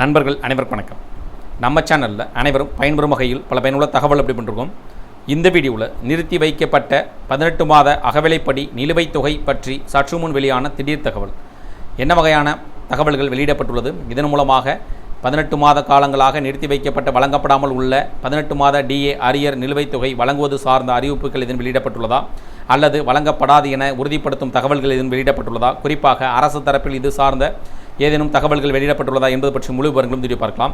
நண்பர்கள் அனைவருக்கும் வணக்கம். நம்ம சேனலில் அனைவரும் பயன்பெறும் வகையில் பல பயனுள்ள தகவல் அப்படி பண்ணிருக்கோம். இந்த வீடியோவில் நிறுத்தி வைக்கப்பட்ட பதினெட்டு மாத அகவிலைப்படி நிலுவைத் தொகை பற்றி சற்று முன் வெளியான திடீர் தகவல். என்ன வகையான தகவல்கள் வெளியிடப்பட்டுள்ளது? இதன் மூலமாக பதினெட்டு மாத காலங்களாக நிறுத்தி வைக்கப்பட்ட வழங்கப்படாமல் உள்ள பதினெட்டு மாத டிஏ அரியர் நிலுவைத் தொகை வழங்குவது சார்ந்த அறிவிப்புகள் இதன் வெளியிடப்பட்டுள்ளதா? அல்லது வழங்கப்படாது என உறுதிப்படுத்தும் தகவல்கள் இதன் வெளியிடப்பட்டுள்ளதா? குறிப்பாக அரசு தரப்பில் இது சார்ந்த ஏதேனும் தகவல்கள் வெளியிடப்பட்டுள்ளதா என்பது பற்றி முழு விவரங்களும் வீடியோ பார்க்கலாம்.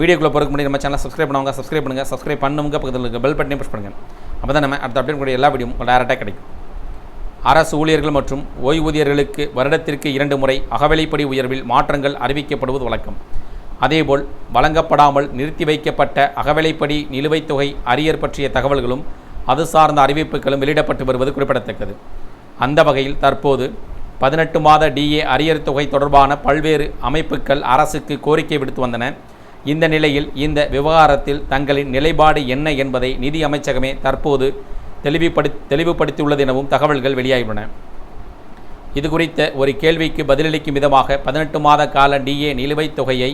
வீடியோக்குள்ளே போகிறதுக்கு முன்னாடி நம்ம சேனலை சப்ஸ்கிரைப் பண்ணுவாங்க சப்ஸ்கிரைப் பண்ணுங்கள் சப்ஸ்கிரைப் பண்ணுங்க பக்கத்தில் இருக்க பெல் பட்டனையும் ப்ரெஸ் பண்ணுங்கள் அப்போ தான் நம்ம அடுத்த அப்டேட் கூட எல்லா வீடியோ டேரெக்டாக கிடைக்கும். அரசு ஊழியர்கள் மற்றும் ஓய்வூதியர்களுக்கு வருடத்திற்கு இரண்டு முறை அகவிலைப்படி உயர்வில் மாற்றங்கள் அறிவிக்கப்படுவது வழக்கம். அதேபோல் வழங்கப்படாமல் நிறுத்தி வைக்கப்பட்ட அகவிலைப்படி நிலுவைத் தொகை அரியர் பற்றிய தகவல்களும் அது சார்ந்த அறிவிப்புகளும் வெளியிடப்பட்டு வருவது குறிப்பிடத்தக்கது. அந்த வகையில் தற்போது பதினெட்டு மாத டிஏ அரியர் தொகை தொடர்பான பல்வேறு அமைப்புகள் அரசுக்கு கோரிக்கை விடுத்து வந்தன. இந்த நிலையில் இந்த விவகாரத்தில் தங்களின் நிலைப்பாடு என்ன என்பதை நிதி அமைச்சகமே தற்போது தெளிவுபடு தெளிவுபடுத்தியுள்ளது எனவும் தகவல்கள் வெளியாகியுள்ளன. இது குறித்த ஒரு கேள்விக்கு பதிலளிக்கும் விதமாக பதினெட்டு மாத கால டிஏ நிலுவைத் தொகையை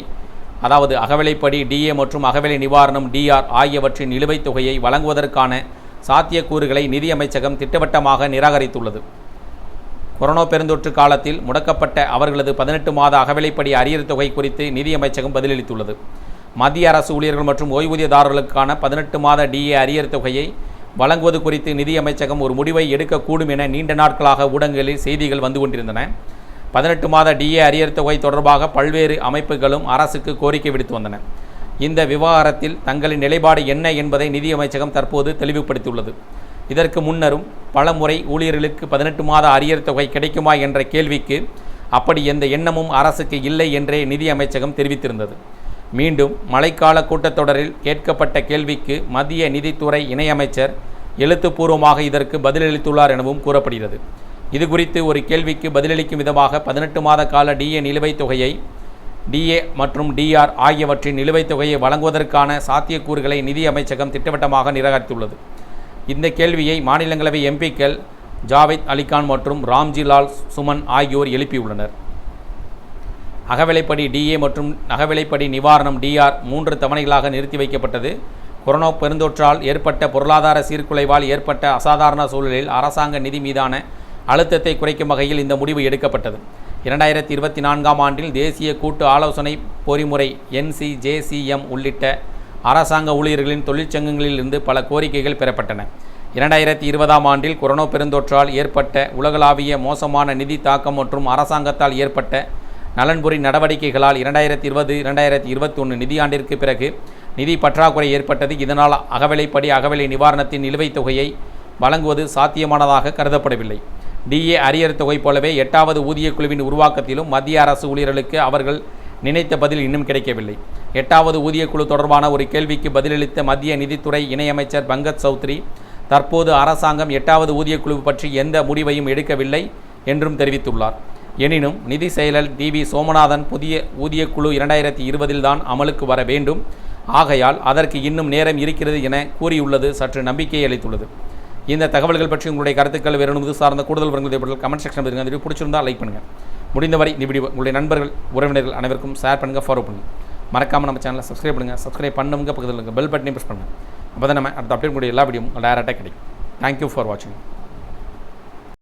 அதாவது அகவிலைப்படி டிஏ மற்றும் அகவிலை நிவாரணம் டிஆர் ஆகியவற்றின் நிலுவைத் தொகையை வழங்குவதற்கான சாத்தியக்கூறுகளை நிதி அமைச்சகம் திட்டவட்டமாக நிராகரித்துள்ளது. கொரோனா பெருந்தொற்று காலத்தில் முடக்கப்பட்ட அவர்களது பதினெட்டு மாத அகவிலைப்படி அரியர் தொகை குறித்து நிதியமைச்சகம் பதிலளித்துள்ளது. மத்திய அரசு ஊழியர்கள் மற்றும் ஓய்வூதியதாரர்களுக்கான பதினெட்டு மாத டிஏ அரியர் தொகையை வழங்குவது குறித்து நிதியமைச்சகம் ஒரு முடிவை எடுக்கக்கூடும் என நீண்ட நாட்களாக ஊடகங்களில் செய்திகள் வந்து கொண்டிருந்தன. பதினெட்டு மாத டிஏ அரியர் தொகை தொடர்பாக பல்வேறு அமைப்புகளும் அரசுக்கு கோரிக்கை விடுத்து வந்தன. இந்த விவகாரத்தில் தங்களின் நிலைப்பாடு என்ன என்பதை நிதியமைச்சகம் தற்போது தெளிவுபடுத்தியுள்ளது. இதற்கு முன்னரும் பல முறை ஊழியர்களுக்கு பதினெட்டு மாத அரியர் தொகை கிடைக்குமா என்ற கேள்விக்கு அப்படி எந்த எண்ணமும் அரசுக்கு இல்லை என்றே நிதி அமைச்சகம் தெரிவித்திருந்தது. மீண்டும் மழைக்கால கூட்டத்தொடரில் கேட்கப்பட்ட கேள்விக்கு மத்திய நிதித்துறை இணையமைச்சர் எழுத்துப்பூர்வமாக இதற்கு பதிலளித்துள்ளார் எனவும் கூறப்படுகிறது. இது குறித்து ஒரு கேள்விக்கு பதிலளிக்கும் விதமாக பதினெட்டு மாத கால டிஏ நிலுவைத் தொகையை டிஏ மற்றும் டிஆர் ஆகியவற்றின் நிலுவைத் தொகையை வழங்குவதற்கான சாத்தியக்கூறுகளை நிதி அமைச்சகம் திட்டவட்டமாக நிராகரித்துள்ளது. இந்த கேள்வியை மாநிலங்களவை எம்பிக்கள் ஜாவேத் அலிகான் மற்றும் ராம்ஜிலால் சுமன் ஆகியோர் எழுப்பியுள்ளனர். அகவிலைப்படி டிஏ மற்றும் அகவிலைப்படி நிவாரணம் டிஆர் மூன்று தவணைகளாக நிறுத்தி வைக்கப்பட்டது. கொரோனா பெருந்தொற்றால் ஏற்பட்ட பொருளாதார சீர்குலைவால் ஏற்பட்ட அசாதாரண சூழலில் அரசாங்க நிதி மீதான அழுத்தத்தை குறைக்கும் வகையில் இந்த முடிவு எடுக்கப்பட்டது. இரண்டாயிரத்தி இருபத்தி நான்காம் ஆண்டில் தேசிய கூட்டு ஆலோசனை பொறிமுறை என்சிஜேசிஎம் உள்ளிட்ட அரசாங்க ஊழியர்களின் தொழிற்சங்கங்களிலிருந்து பல கோரிக்கைகள் பெறப்பட்டன. இரண்டாயிரத்தி இருபதாம் ஆண்டில் கொரோனா பெருந்தொற்றால் ஏற்பட்ட உலகளாவிய மோசமான நிதி தாக்கம் மற்றும் அரசாங்கத்தால் ஏற்பட்ட நலன்புரி நடவடிக்கைகளால் இரண்டாயிரத்தி இருபது இரண்டாயிரத்தி இருபத்தி ஒன்று நிதியாண்டிற்கு பிறகு நிதி பற்றாக்குறை ஏற்பட்டது. இதனால் அகவிலைப்படி அகவிலை நிவாரணத்தின் நிலுவைத் தொகையை வழங்குவது சாத்தியமானதாக கருதப்படவில்லை. டிஏ அரியர் தொகை போலவே எட்டாவது ஊதியக் குழுவின் உருவாக்கத்திலும் மத்திய அரசு ஊழியர்களுக்கு அவர்கள் நினைத்த பதில் இன்னும் கிடைக்கவில்லை. எட்டாவது ஊதியக்குழு தொடர்பான ஒரு கேள்விக்கு பதிலளித்த மத்திய நிதித்துறை இணையமைச்சர் பங்கத் சௌத்ரி தற்போது அரசாங்கம் எட்டாவது ஊதியக்குழு பற்றி எந்த முடிவையும் எடுக்கவில்லை என்றும் தெரிவித்துள்ளார். எனினும் நிதி செயலர் டி. வி. சோமநாதன் புதிய ஊதியக்குழு இரண்டாயிரத்தி இருபதில் தான் அமலுக்கு வர வேண்டும். ஆகையால் அதற்கு இன்னும் நேரம் இருக்கிறது என கூறியுள்ளது சற்று நம்பிக்கையை அளித்துள்ளது. இந்த தகவல்கள் பற்றி உங்களுடைய கருத்துக்கள் வேறு சார்ந்த கூடுதல் விவரங்கள் கமெண்ட் செக்ஷன் பிடிச்சிருந்தால் லைக் பண்ணுங்கள் முடிந்தவரை இந்த வீடியோ உங்களுடைய நண்பர்கள் உறவினர்கள் அனைவருக்கும் ஷேர் பண்ணுங்கள் ஃபாலோ பண்ணுங்கள் மறக்காமல் நம்ம சேனலை சப்ஸ்கிரைப் பண்ணுங்கள் சப்ஸ்கிரைப் பண்ணுங்க பக்கத்தில் இருக்க பெல் பட்டனையும் ப்ரெஸ் பண்ணுங்கள் அப்போ தான் நம்ம அடுத்த அப்டேட் கூடிய எல்லா வீடியோவும் டேரெக்டாக கிடைக்கும். தேங்க்யூ ஃபார் வாட்சிங்